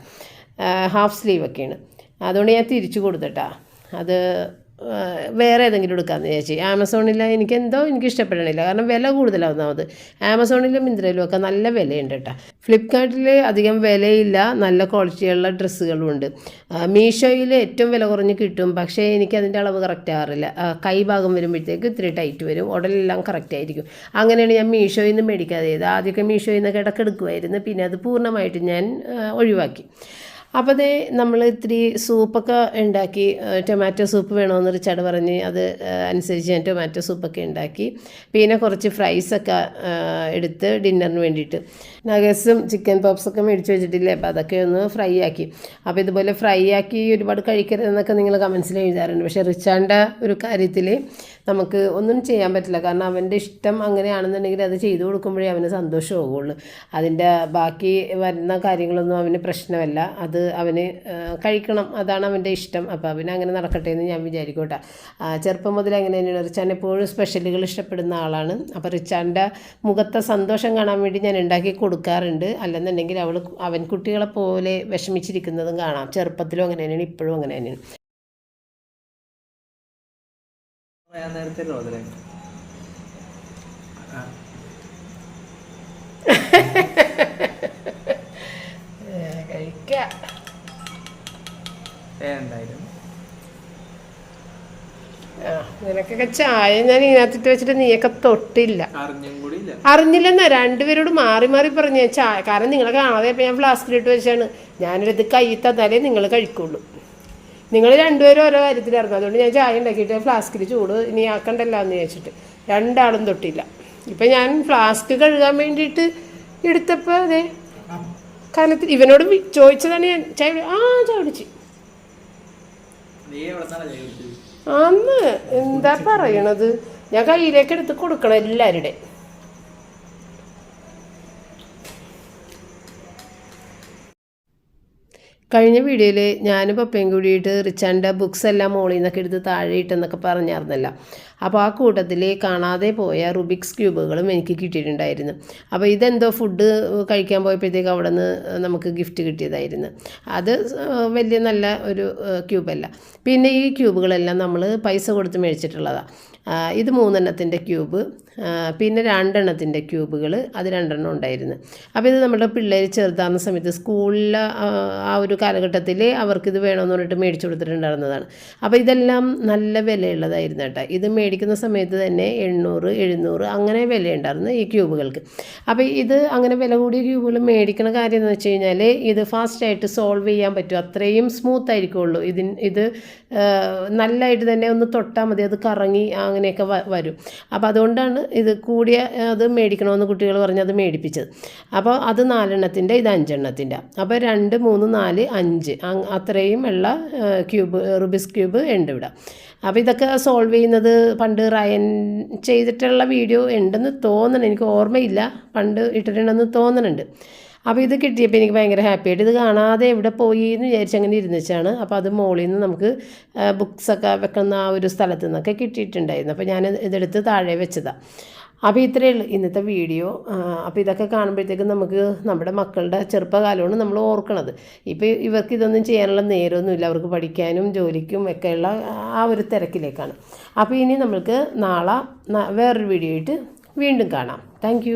ഹാഫ് സ്ലീവൊക്കെയാണ് അതുകൊണ്ട് ഞാൻ തിരിച്ചു കൊടുത്തിട്ടാ അത് വേറെ ഏതെങ്കിലും എടുക്കാമെന്ന് വിചാരിച്ചു. ആമസോണിൽ എനിക്ക് എന്തോ എനിക്ക് ഇഷ്ടപ്പെടണില്ല കാരണം വില കൂടുതലാണ് അത് ആമസോണിലും മിന്ത്രയിലും ഒക്കെ നല്ല വിലയുണ്ട് കേട്ടോ. ഫ്ലിപ്കാർട്ടിൽ അധികം വിലയില്ല. നല്ല ക്വാളിറ്റിയുള്ള ഡ്രസ്സുകളും ഉണ്ട് മീഷോയിൽ ഏറ്റവും വില കുറഞ്ഞ് കിട്ടും. പക്ഷേ എനിക്ക് അതിന്റെ അളവ് കറക്റ്റ് കൈഭാഗം കൈ ഭാഗം വരുമ്പോഴത്തേക്ക് ഇത്തിരി ടൈറ്റ് വരും. ഉടലെല്ലാം കറക്റ്റ് ആയിരിക്കും. അങ്ങനെയാണ് ഞാൻ മീഷോയിൽ നിന്ന് മേടിക്കാതെ ചെയ്തത്. ആദ്യമൊക്കെ മീഷോയിൽ നിന്നൊക്കെ ഇടയ്ക്കെടുക്കുമായിരുന്നു പിന്നെ അത് പൂർണമായിട്ട് ഞാൻ ഒഴിവാക്കി. അപ്പോൾ അതേ നമ്മൾ ഇത്തിരി സൂപ്പൊക്കെ ഉണ്ടാക്കി ടൊമാറ്റോ സൂപ്പ് വേണമെന്ന് ചട പറഞ്ഞ് അത് അനുസരിച്ച് ഞാൻ ടൊമാറ്റോ സൂപ്പൊക്കെ ഉണ്ടാക്കി. പിന്നെ കുറച്ച് ഫ്രൈസൊക്കെ എടുത്ത് ഡിന്നറിന് വേണ്ടിയിട്ട്. നഗറ്റ്സും ചിക്കൻ പോപ്സൊക്കെ മേടിച്ച് വെച്ചിട്ടില്ലേ? അപ്പോൾ അതൊക്കെ ഒന്ന് ഫ്രൈ ആക്കി. അപ്പോൾ ഇതുപോലെ ഫ്രൈ ആക്കി ഒരുപാട് കഴിക്കരുതെന്നൊക്കെ നിങ്ങൾ കമൻസിൽ എഴുതാറുണ്ട്. പക്ഷേ റിച്ചാന്റെ ഒരു കാര്യത്തിൽ നമുക്ക് ഒന്നും ചെയ്യാൻ പറ്റില്ല. കാരണം അവന്റെ ഇഷ്ടം അങ്ങനെയാണെന്നുണ്ടെങ്കിൽ അത് ചെയ്തു കൊടുക്കുമ്പോഴേ അവന് സന്തോഷമാകുള്ളൂ അതിന്റെ ബാക്കി വരുന്ന കാര്യങ്ങളൊന്നും അവന് പ്രശ്നമല്ല. അത് അവന് കഴിക്കണം. അതാണ് അവന്റെ ഇഷ്ടം. അപ്പോൾ അവന് അങ്ങനെ നടക്കട്ടെ എന്ന് ഞാൻ വിചാരിക്കോട്ടെ ചെറുപ്പം മുതൽ അങ്ങനെ തന്നെയാണ്. റിച്ചാൻ എപ്പോഴും സ്പെഷ്യലുകൾ ഇഷ്ടപ്പെടുന്ന ആളാണ്. അപ്പോൾ റിച്ചാന്റെ മുഖത്തെ സന്തോഷം കാണാൻ വേണ്ടി ഞാൻ ഉണ്ടാക്കി കൊടുക്കാറുണ്ട്. അല്ലെന്നുണ്ടെങ്കിൽ അവൾ അവൻ കുട്ടികളെ പോലെ വിഷമിച്ചിരിക്കുന്നതും കാണാം. ചെറുപ്പത്തിലും അങ്ങനെ തന്നെയാണ് ഇപ്പോഴും അങ്ങനെ തന്നെയാണ്. കഴിക്കാം.
എന്തായാലും.
നിനക്കൊക്കെ ചായ ഞാൻ ഇതിനകത്തിട്ട് വെച്ചിട്ട് നീയൊക്കെ തൊട്ടില്ല. അറിഞ്ഞില്ലെന്നാ? രണ്ടുപേരോട് മാറി മാറി പറഞ്ഞു ചായ കാരണം നിങ്ങളെ കാണാതെ ഞാൻ ഫ്ലാസ്കിലിട്ട് വെച്ചാണ്. ഞാനൊരിത് കൈ തന്നാലേ നിങ്ങൾ കഴിക്കുള്ളൂ. നിങ്ങൾ രണ്ടുപേരും ഓരോ കാര്യത്തിലായിരുന്നു. അതുകൊണ്ട് ഞാൻ ചായ ഉണ്ടാക്കിയിട്ട് ഫ്ലാസ്കിൽ ചൂട് ഇനി ആക്കണ്ടല്ലോ എന്ന് ചോദിച്ചിട്ട് രണ്ടാളും തൊട്ടില്ല. ഇപ്പം ഞാൻ ഫ്ലാസ്ക് കഴുകാൻ വേണ്ടിയിട്ട് എടുത്തപ്പോൾ അതെ കാരണത്തിൽ ഇവനോട് ചോദിച്ചതാണ് ഞാൻ. ചായ ആ ചായ കുടിച്ച്. അന്ന് എന്താ പറയണത്? ഞാൻ കയ്യിലേക്ക് എടുത്ത് കൊടുക്കണം എല്ലാവരുടെ കഴിഞ്ഞ വീഡിയോയിൽ ഞാനും പപ്പയും കൂടിയിട്ട് റിച്ചാന്റെ ബുക്സ് എല്ലാം മോളിൽ നിന്നൊക്കെ എടുത്ത് താഴെ ഇട്ടെന്നൊക്കെ പറഞ്ഞായിരുന്നല്ലോ. അപ്പോൾ ആ കൂട്ടത്തിൽ കാണാതെ പോയ റുബിക്സ് ക്യൂബുകളും എനിക്ക് കിട്ടിയിട്ടുണ്ടായിരുന്നു. അപ്പോൾ ഇതെന്തോ ഫുഡ് കഴിക്കാൻ പോയപ്പോഴത്തേക്ക് അവിടെ നിന്ന് നമുക്ക് ഗിഫ്റ്റ് കിട്ടിയതായിരുന്നു. അത് വലിയ നല്ല ഒരു ക്യൂബല്ല പിന്നെ ഈ ക്യൂബുകളെല്ലാം നമ്മൾ പൈസ കൊടുത്ത് മേടിച്ചിട്ടുള്ളതാണ് ഇത് മൂന്നെണ്ണത്തിന്റെ ക്യൂബ് പിന്നെ രണ്ടെണ്ണത്തിന്റെ ക്യൂബുകൾ അത് രണ്ടെണ്ണം ഉണ്ടായിരുന്നു. അപ്പോൾ ഇത് നമ്മുടെ പിള്ളേർ ചെറുതാകുന്ന സമയത്ത് സ്കൂളിൽ ആ ഒരു കാലഘട്ടത്തിൽ അവർക്കിത് വേണമെന്ന് പറഞ്ഞിട്ട് മേടിച്ചു കൊടുത്തിട്ടുണ്ടായിരുന്നതാണ്. അപ്പോൾ ഇതെല്ലാം നല്ല വിലയുള്ളതായിരുന്നു കേട്ടോ. ഇത് മേടിക്കുന്ന സമയത്ത് തന്നെ എണ്ണൂറ് എഴുന്നൂറ് അങ്ങനെ വിലയുണ്ടായിരുന്നു ഈ ക്യൂബുകൾക്ക്. അപ്പോൾ ഇത് അങ്ങനെ വില കൂടിയ ക്യൂബുകൾ മേടിക്കുന്ന കാര്യം എന്ന് വെച്ച് കഴിഞ്ഞാൽ ഇത് ഫാസ്റ്റായിട്ട് സോൾവ് ചെയ്യാൻ പറ്റും. അത്രയും സ്മൂത്ത് ആയിരിക്കുള്ളൂ. ഇതിന് ഇത് നല്ലതായിട്ട് തന്നെ ഒന്ന് തൊട്ടാൽ മതി അത് കറങ്ങി അങ്ങനെയൊക്കെ വരും. അപ്പോൾ അതുകൊണ്ടാണ് ഇത് കൂടിയ അത് മേടിക്കണമെന്ന് കുട്ടികൾ പറഞ്ഞ് അത് മേടിപ്പിച്ചത്. അപ്പോൾ അത് നാലെണ്ണത്തിന്റെ ഇത് അഞ്ചെണ്ണത്തിന്റെ. അപ്പോൾ രണ്ട് മൂന്ന് നാല് അഞ്ച്. അത്രയും ഉള്ള ക്യൂബ് റുബിസ് ക്യൂബ് ഉണ്ട് ഇവിടെ. അപ്പോൾ ഇതൊക്കെ സോൾവ് ചെയ്യുന്നത് പണ്ട് റയൻ ചെയ്തിട്ടുള്ള വീഡിയോ ഉണ്ടെന്ന് തോന്നണം. എനിക്ക് ഓർമ്മയില്ല. പണ്ട് ഇട്ടിട്ടുണ്ടെന്ന് തോന്നണുണ്ട്. അപ്പോൾ ഇത് കിട്ടിയപ്പോൾ എനിക്ക് ഭയങ്കര ഹാപ്പി ആയിട്ട് ഇത് കാണാതെ എവിടെ പോയി എന്ന് വിചാരിച്ച് അങ്ങനെ ഇരുന്നിച്ചാണ്. അപ്പോൾ അത് മുകളിൽ നിന്ന് നമുക്ക് ബുക്സൊക്കെ വെക്കുന്ന ആ ഒരു സ്ഥലത്ത് നിന്നൊക്കെ കിട്ടിയിട്ടുണ്ടായിരുന്നു. അപ്പോൾ ഞാൻ ഇതെടുത്ത് താഴെ വെച്ചതാണ് അപ്പോൾ ഇത്രയേ ഉള്ളൂ ഇന്നത്തെ വീഡിയോ. അപ്പോൾ ഇതൊക്കെ കാണുമ്പോഴത്തേക്കും നമുക്ക് നമ്മുടെ മക്കളുടെ ചെറുപ്പകാലമാണ് നമ്മൾ ഓർക്കണത്. ഇപ്പോൾ ഇവർക്ക് ഇതൊന്നും ചെയ്യാനുള്ള നേരമൊന്നുമില്ല. അവർക്ക് പഠിക്കാനും ജോലിക്കും ഒക്കെയുള്ള ആ ഒരു തിരക്കിലേക്കാണ്. അപ്പോൾ ഇനി നമ്മൾക്ക് നാളെ വേറൊരു വീഡിയോ ആയിട്ട് വീണ്ടും കാണാം. താങ്ക്